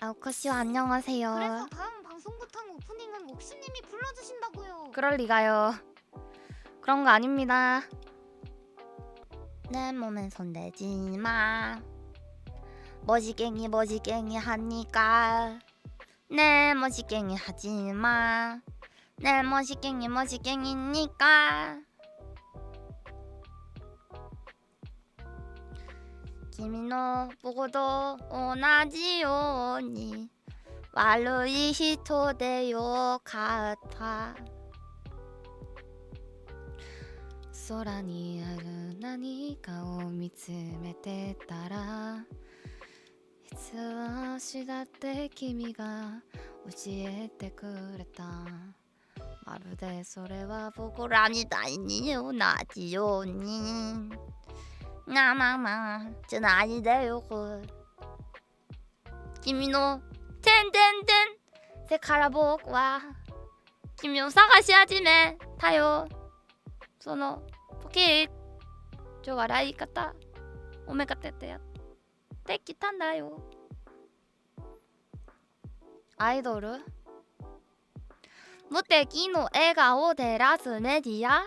아우커씨와 안녕하세요. 그래서 다음 방송부터 오프닝은 옥수님이 불러주신다고요. 그럴 리가요. 그런 거 아닙니다. 내 몸엔 손대지 마. 머지갱이 머지갱이 하니까 내 머지갱이 하지 마. 내 머지갱이 머지갱이니까. 君のこと同じように悪い人でよかった。空にある何かを見つめてたらいつ足だって君が教えてくれた。まるでそれは僕らみたいに同じように。なまあまあじゃないでよこ君のてんてんてんせから僕は君を探し始めたよ。そのポキッちょ笑い方おめかててやってきたんだよ。アイドル？無敵の笑顔照らすメディア？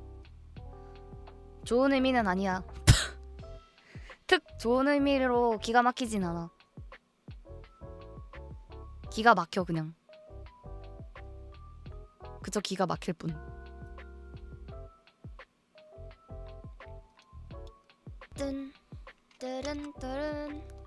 좋은 의미는 아니야. 특 좋은 의미로 기가 막히진 않아. 기가 막혀 그냥. 그저 기가 막힐 뿐. 뜬, 뜨른, 뜨른.